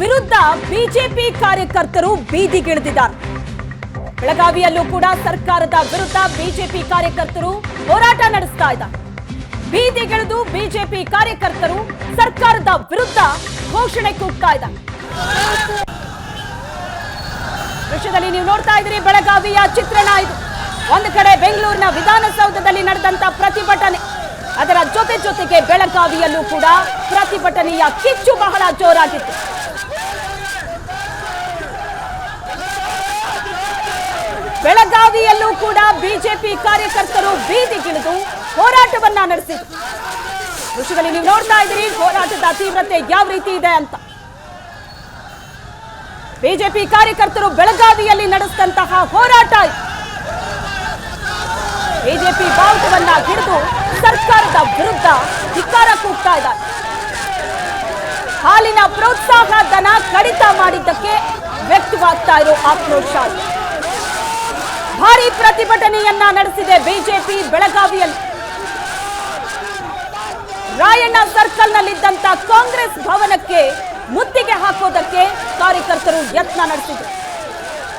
ವಿರುದ್ಧ ಬಿಜೆಪಿ ಕಾರ್ಯಕರ್ತರು ಬೀದಿಗಿಳಿದಿದ್ದಾರೆ. ಬೆಳಗಾವಿಯಲ್ಲೂ ಕೂಡ ಸರ್ಕಾರದ ವಿರುದ್ಧ ಬಿಜೆಪಿ ಕಾರ್ಯಕರ್ತರು ಹೋರಾಟ ನಡೆಸ್ತಾ ಇದ್ದಾರೆ. ಬೀದಿಗಿಳಿದು ಬಿಜೆಪಿ ಕಾರ್ಯಕರ್ತರು ಸರ್ಕಾರದ ವಿರುದ್ಧ ಘೋಷಣೆ ಕೂಗ್ತಾ ಇದ್ದಾರೆ. ದೃಶ್ಯದಲ್ಲಿ ನೀವು ನೋಡ್ತಾ ಇದ್ದೀರಿ, ಬೆಳಗಾವಿಯ ಚಿತ್ರಣ ಇದು. ಒಂದು ಕಡೆ ಬೆಂಗಳೂರಿನ ವಿಧಾನಸೌಧದಲ್ಲಿ ನಡೆದಂತ ಪ್ರತಿಭಟನೆ. ಅದರ ಜೊತೆ ಜೊತೆಗೆ ಬೆಳಗಾವಿಯಲ್ಲೂ ಕೂಡ ಪ್ರತಿಭಟನೆಯ ಕಿಚ್ಚು ಬಹಳ ಜೋರಾಗಿತ್ತು. ಬೆಳಗಾವಿಯಲ್ಲೂ ಕೂಡ ಬಿಜೆಪಿ ಕಾರ್ಯಕರ್ತರು ಬೀದಿಗಿಳಿದು ಹೋರಾಟವನ್ನ ನಡೆಸಿದ್ರು ದೃಶ್ಯದಲ್ಲಿ ನೀವು ನೋಡ್ತಾ ಇದ್ದೀರಿ, ಹೋರಾಟದ ತೀವ್ರತೆ ಯಾವ ರೀತಿ ಇದೆ ಅಂತ ಬಿಜೆಪಿ ಕಾರ್ಯಕರ್ತರು ಬೆಳಗಾವಿಯಲ್ಲಿ ನಡೆಸಿದಂತಹ ಹೋರಾಟ. ಬಿಜೆಪಿ ಬಾವುಟವನ್ನ ಹಿಡಿದು ಸರ್ಕಾರದ ವಿರುದ್ಧ ಧಿಕ್ಕಾರ ಕೂಗ್ತಾ ಇದ್ದಾರೆ ಹಾಲಿನ ಪ್ರೋತ್ಸಾಹ, ಧನ ಕಡಿತ ಮಾಡಿದ್ದಕ್ಕೆ ವ್ಯಕ್ತವಾಗ್ತಾ ಇರೋ ಆಕ್ರೋಶ. ಭಾರಿ ಪ್ರತಿಭಟನೆಯನ್ನ ನಡೆಸಿದೆ ಬಿಜೆಪಿ ಬೆಳಗಾವಿಯಲ್ಲಿ. ರಾಯಣ್ಣ ಸರ್ಕಲ್ನಲ್ಲಿದ್ದಂತ ಕಾಂಗ್ರೆಸ್ ಭವನಕ್ಕೆ ಮುತ್ತಿಗೆ ಹಾಕೋದಕ್ಕೆ ಕಾರ್ಯಕರ್ತರು ಯತ್ನ ನಡೆಸಿದ್ರು.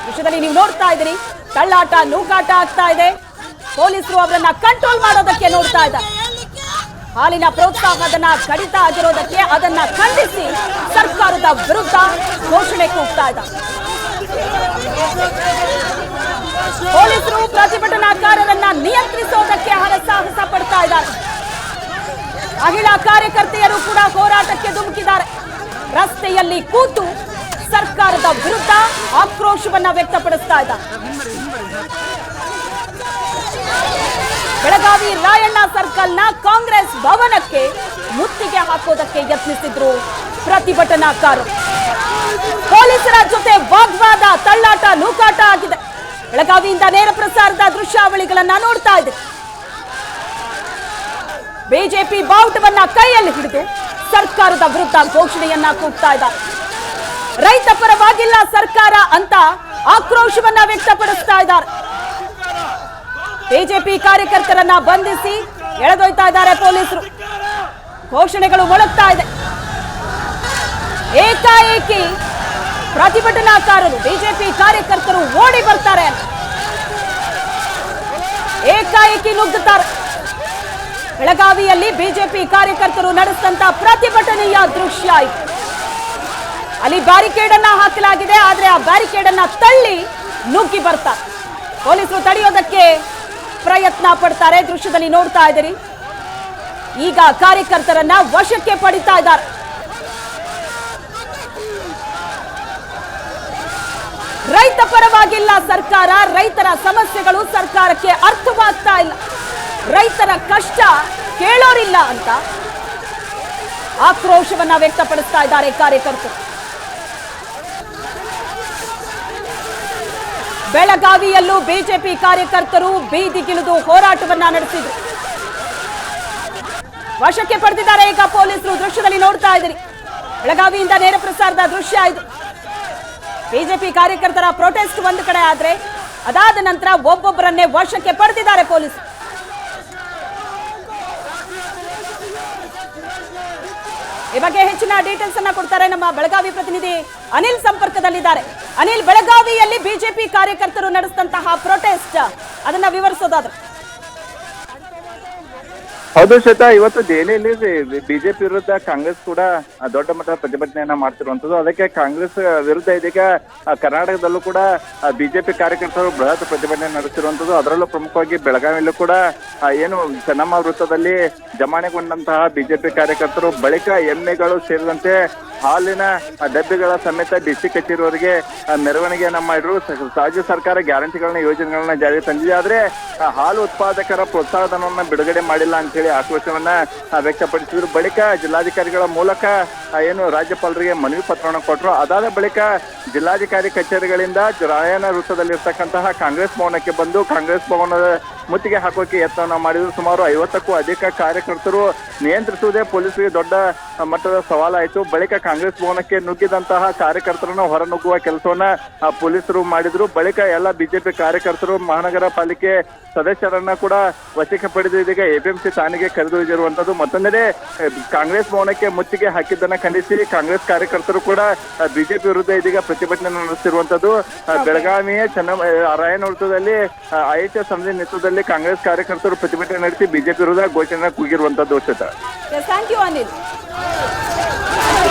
ವಿಷಯದಲ್ಲಿ ನೀವು ನೋಡ್ತಾ ಇದ್ದೀರಿ. ತಳ್ಳಾಟ ನೂಕಾಟ ಆಗ್ತಾ ಇದೆ. ಪೊಲೀಸರು ಅವರನ್ನ ಕಂಟ್ರೋಲ್ ಮಾಡೋದಕ್ಕೆ ನೋಡ್ತಾ ಇದ್ದಾರೆ. ಹಾಲಿನ ಪ್ರೋತ್ಸಾಹದನ್ನ ಕಡಿತ ಆಗಿರೋದಕ್ಕೆ ಅದನ್ನ ಖಂಡಿಸಿ ಸರ್ಕಾರದ ವಿರುದ್ಧ ಘೋಷಣೆ ಕೂಗ್ತಾ ಇದ್ದಾರೆ. ಪೊಲೀಸರು ಪ್ರತಿಭಟನಾಕಾರರನ್ನ ನಿಯಂತ್ರಿಸೋದಕ್ಕೆ ಹರಸಾಹಸ ಪಡ್ತಾ ಇದ್ದಾರೆ. ಮಹಿಳಾ ಕಾರ್ಯಕರ್ತೆಯರು ಕೂಡ ಹೋರಾಟಕ್ಕೆ ಧುಮುಕಿದ್ದಾರೆ. ರಸ್ತೆಯಲ್ಲಿ ಕೂತು ಸರ್ಕಾರದ ವಿರುದ್ಧ ಆಕ್ರೋಶವನ್ನ ವ್ಯಕ್ತಪಡಿಸ್ತಾ ಇದ್ದಾರೆ. ಬೆಳಗಾವಿ ರಾಯಣ್ಣ ಸರ್ಕಲ್ನ ಕಾಂಗ್ರೆಸ್ ಭವನಕ್ಕೆ ಮುತ್ತಿಗೆ ಹಾಕೋದಕ್ಕೆ ಯತ್ನಿಸಿದ್ರು ಪ್ರತಿಭಟನಾಕಾರರು. ಪೊಲೀಸರ ಜೊತೆ ವಾಗ್ವಾದ, ತಳ್ಳಾಟ, ನೂಕಾಟ ಆಗಿದೆ. ಬೆಳಗಾವಿಯಿಂದ ನೇರ ಪ್ರಸಾರದ ದೃಶ್ಯಾವಳಿಗಳನ್ನ ನೋಡ್ತಾ ಇದೆ ಬಿಜೆಪಿ ಬಾವುಟವನ್ನ ಕೈಯಲ್ಲಿ ಹಿಡಿದು ಸರ್ಕಾರದ ವಿರುದ್ಧ ಘೋಷಣೆಯನ್ನ ಕೂಗ್ತಾ ಇದ್ದಾರೆ ರೈತ ಪರವಾಗಿಲ್ಲ ಸರ್ಕಾರ ಅಂತ ಆಕ್ರೋಶವನ್ನ ವ್ಯಕ್ತಪಡಿಸ್ತಾ ಇದ್ದಾರೆ. ಬಿಜೆಪಿ ಕಾರ್ಯಕರ್ತರನ್ನ ಬಂಧಿಸಿ ಎಳೆದೊಯ್ತಾ ಇದ್ದಾರೆ ಪೊಲೀಸರು. ಘೋಷಣೆಗಳು ಮೊಳಗ್ತಾ ಇದೆ. ಏಕಾಏಕಿ ಪ್ರತಿಭಟನಾಕಾರರು, ಬಿಜೆಪಿ ಕಾರ್ಯಕರ್ತರು ಓಡಿ ಬರ್ತಾರೆ. ಏಕಾಏಕಿ ನುಗ್ಗುತ್ತಾರೆ. ಬೆಳಗಾವಿಯಲ್ಲಿ ಬಿಜೆಪಿ ಕಾರ್ಯಕರ್ತರು ನಡೆಸಿದಂತ ಪ್ರತಿಭಟನೆಯ ದೃಶ್ಯ ಅಲ್ಲಿ ಬ್ಯಾರಿಕೇಡ್ ಅನ್ನ ಹಾಕಲಾಗಿದೆ, ಆದ್ರೆ ಆ ಬ್ಯಾರಿಕೇಡ್ ಅನ್ನ ತಳ್ಳಿ ನುಗ್ಗಿ ಬರ್ತಾರೆ. ಪೊಲೀಸರು ತಡೆಯೋದಕ್ಕೆ ಪ್ರಯತ್ನ ಪಡ್ತಾರೆ. ದೃಶ್ಯದಲ್ಲಿ ನೋಡ್ತಾ ಇದ್ದೀರಿ. ಈಗ ಕಾರ್ಯಕರ್ತರನ್ನ ವಶಕ್ಕೆ ಪಡಿತಾ ಇದ್ದಾರೆ. ರೈತ ಪರವಾಗಿಲ್ಲ ಸರ್ಕಾರ, ರೈತರ ಸಮಸ್ಯೆಗಳು ಸರ್ಕಾರಕ್ಕೆ ಅರ್ಥವಾಗ್ತಾ ಇಲ್ಲ. ರೈತರ ಕಷ್ಟ ಕೇಳೋರಿಲ್ಲ ಅಂತ ಆಕ್ರೋಶವನ್ನ ವ್ಯಕ್ತಪಡಿಸ್ತಾ ಇದ್ದಾರೆ ಕಾರ್ಯಕರ್ತರು. ಬೆಳಗಾವಿಯಲ್ಲೂ ಬಿಜೆಪಿ ಕಾರ್ಯಕರ್ತರು ಬೀದಿಗಿಳಿದು ಹೋರಾಟವನ್ನ ನಡೆಸಿದ್ರು. ವಶಕ್ಕೆ ಪಡೆದಿದ್ದಾರೆ ಈಗ ಪೊಲೀಸರು ದೃಶ್ಯದಲ್ಲಿ ನೋಡ್ತಾ ಇದ್ದೀರಿ. ಬೆಳಗಾವಿಯಿಂದ ನೇರ ಪ್ರಸಾರದ ದೃಶ್ಯ ಇದು. ಬಿಜೆಪಿ ಕಾರ್ಯಕರ್ತರ ಪ್ರೊಟೆಸ್ಟ್ ಒಂದು ಕಡೆ ಆದ್ರೆ, ಅದಾದ ನಂತರ ಒಬ್ಬೊಬ್ಬರನ್ನೇ ವಶಕ್ಕೆ ಪಡೆದಿದ್ದಾರೆ ಪೊಲೀಸ್. ಈ ಬಗ್ಗೆ ಹೆಚ್ಚಿನ ಡೀಟೇಲ್ಸ್ ಅನ್ನ ಕೊಡ್ತಾರೆ ನಮ್ಮ ಬೆಳಗಾವಿ ಪ್ರತಿನಿಧಿ ಅನಿಲ್ ಸಂಪರ್ಕದಲ್ಲಿದ್ದಾರೆ. ಅನಿಲ್, ಬೆಳಗಾವಿಯಲ್ಲಿ ಬಿಜೆಪಿ ಕಾರ್ಯಕರ್ತರು ನಡೆಸಿದಂತಹ ಪ್ರೊಟೆಸ್ಟ್ ಅದನ್ನ ವಿವರಿಸೋದಾದ್ರೆ. ಹೌದು ಶ್ವೇತಾ, ಇವತ್ತು ದೆಹಲಿಯಲ್ಲಿ ಬಿಜೆಪಿ ವಿರುದ್ಧ ಕಾಂಗ್ರೆಸ್ ಕೂಡ ದೊಡ್ಡ ಮಟ್ಟದ ಪ್ರತಿಭಟನೆಯನ್ನ ಮಾಡ್ತಿರುವಂತದ್ದು ಅದಕ್ಕೆ ಕಾಂಗ್ರೆಸ್ ವಿರುದ್ಧ ಇದೀಗ ಕರ್ನಾಟಕದಲ್ಲೂ ಕೂಡ ಬಿಜೆಪಿ ಕಾರ್ಯಕರ್ತರು ಬೃಹತ್ ಪ್ರತಿಭಟನೆ ನಡೆಸಿರುವಂತದ್ದು ಅದರಲ್ಲೂ ಪ್ರಮುಖವಾಗಿ ಬೆಳಗಾವಿಯಲ್ಲೂ ಕೂಡ ಏನು ಚೆನ್ನಮ್ಮ ವೃತ್ತದಲ್ಲಿ ಜಮಾಣೆಗೊಂಡಂತಹ ಬಿಜೆಪಿ ಕಾರ್ಯಕರ್ತರು ಬಳಿಕ ಎಮ್ಮೆಗಳು ಸೇರಿದಂತೆ ಹಾಲಿನ ಡಬ್ಬಿಗಳ ಸಮೇತ ಡಿಸಿ ಕಚೇರಿವರೆಗೆ ಮೆರವಣಿಗೆಯನ್ನ ಮಾಡಿದ್ರು ರಾಜ್ಯ ಸರ್ಕಾರ ಗ್ಯಾರಂಟಿಗಳನ್ನ, ಯೋಜನೆಗಳನ್ನ ಜಾರಿಗೆ ತಂದಿದೆ. ಆದ್ರೆ ಹಾಲು ಉತ್ಪಾದಕರ ಪ್ರೋತ್ಸಾಹಧನವನ್ನ ಬಿಡುಗಡೆ ಮಾಡಿಲ್ಲ ಅಂತ ಹೇಳಿ ಆಕ್ರೋಶವನ್ನ ವ್ಯಕ್ತಪಡಿಸಿದ್ರು. ಬಳಿಕ ಜಿಲ್ಲಾಧಿಕಾರಿಗಳ ಮೂಲಕ ಏನು ರಾಜ್ಯಪಾಲರಿಗೆ ಮನವಿ ಪತ್ರವನ್ನು ಕೊಟ್ಟರು. ಅದಾದ ಬಳಿಕ ಜಿಲ್ಲಾಧಿಕಾರಿ ಕಚೇರಿಗಳಿಂದ ರಾಯನ ವೃತ್ತದಲ್ಲಿರ್ತಕ್ಕಂತಹ ಕಾಂಗ್ರೆಸ್ ಭವನಕ್ಕೆ ಬಂದು, ಕಾಂಗ್ರೆಸ್ ಭವನದ ಮುತ್ತಿಗೆ ಹಾಕೋಕೆ ಯತ್ನವನ್ನ ಮಾಡಿದ್ರು. ಸುಮಾರು ಐವತ್ತಕ್ಕೂ ಅಧಿಕ ಕಾರ್ಯಕರ್ತರು ನಿಯಂತ್ರಿಸುವುದೇ ಪೊಲೀಸರಿಗೆ ದೊಡ್ಡ ಮಟ್ಟದ ಸವಾಲಾಯಿತು. ಬಳಿಕ ಕಾಂಗ್ರೆಸ್ ಭವನಕ್ಕೆ ನುಗ್ಗಿದಂತಹ ಕಾರ್ಯಕರ್ತರನ್ನ ಹೊರನುಗ್ಗುವ ಕೆಲಸವನ್ನ ಪೊಲೀಸರು ಮಾಡಿದ್ರು. ಬಳಿಕ ಎಲ್ಲ ಬಿಜೆಪಿ ಕಾರ್ಯಕರ್ತರು, ಮಹಾನಗರ ಪಾಲಿಕೆ ಸದಸ್ಯರನ್ನ ಕೂಡ ವಶಕ್ಕೆ ಪಡೆದು ಇದೀಗ ಎಪಿಎಂಸಿ ಠಾಣೆಗೆ ಕರೆದೊಯ್ದಿರುವಂತದ್ದು ಮತ್ತೊಂದೆಡೆ ಕಾಂಗ್ರೆಸ್ ಭವನಕ್ಕೆ ಮುತ್ತಿಗೆ ಹಾಕಿದ್ದನ್ನ ಖಂಡಿಸಿ ಕಾಂಗ್ರೆಸ್ ಕಾರ್ಯಕರ್ತರು ಕೂಡ ಬಿಜೆಪಿ ವಿರುದ್ಧ ಇದೀಗ ಪ್ರತಿಭಟನೆ ನಡೆಸಿರುವಂತದ್ದು ಬೆಳಗಾವಿಯ ಚೆನ್ನ ರಾಯನ ವೃತ್ತದಲ್ಲಿ ಎಸ್ ಸಮಿತಿ ನೇತೃತ್ವದಲ್ಲಿ ಕಾಂಗ್ರೆಸ್ ಕಾರ್ಯಕರ್ತರು ಪ್ರತಿಭಟನೆ ನಡೆಸಿ ಬಿಜೆಪಿ ವಿರುದ್ಧ ಘೋಷಣೆ ಕೂಗಿರುವಂತದ್ದು. Shweta thank you Anil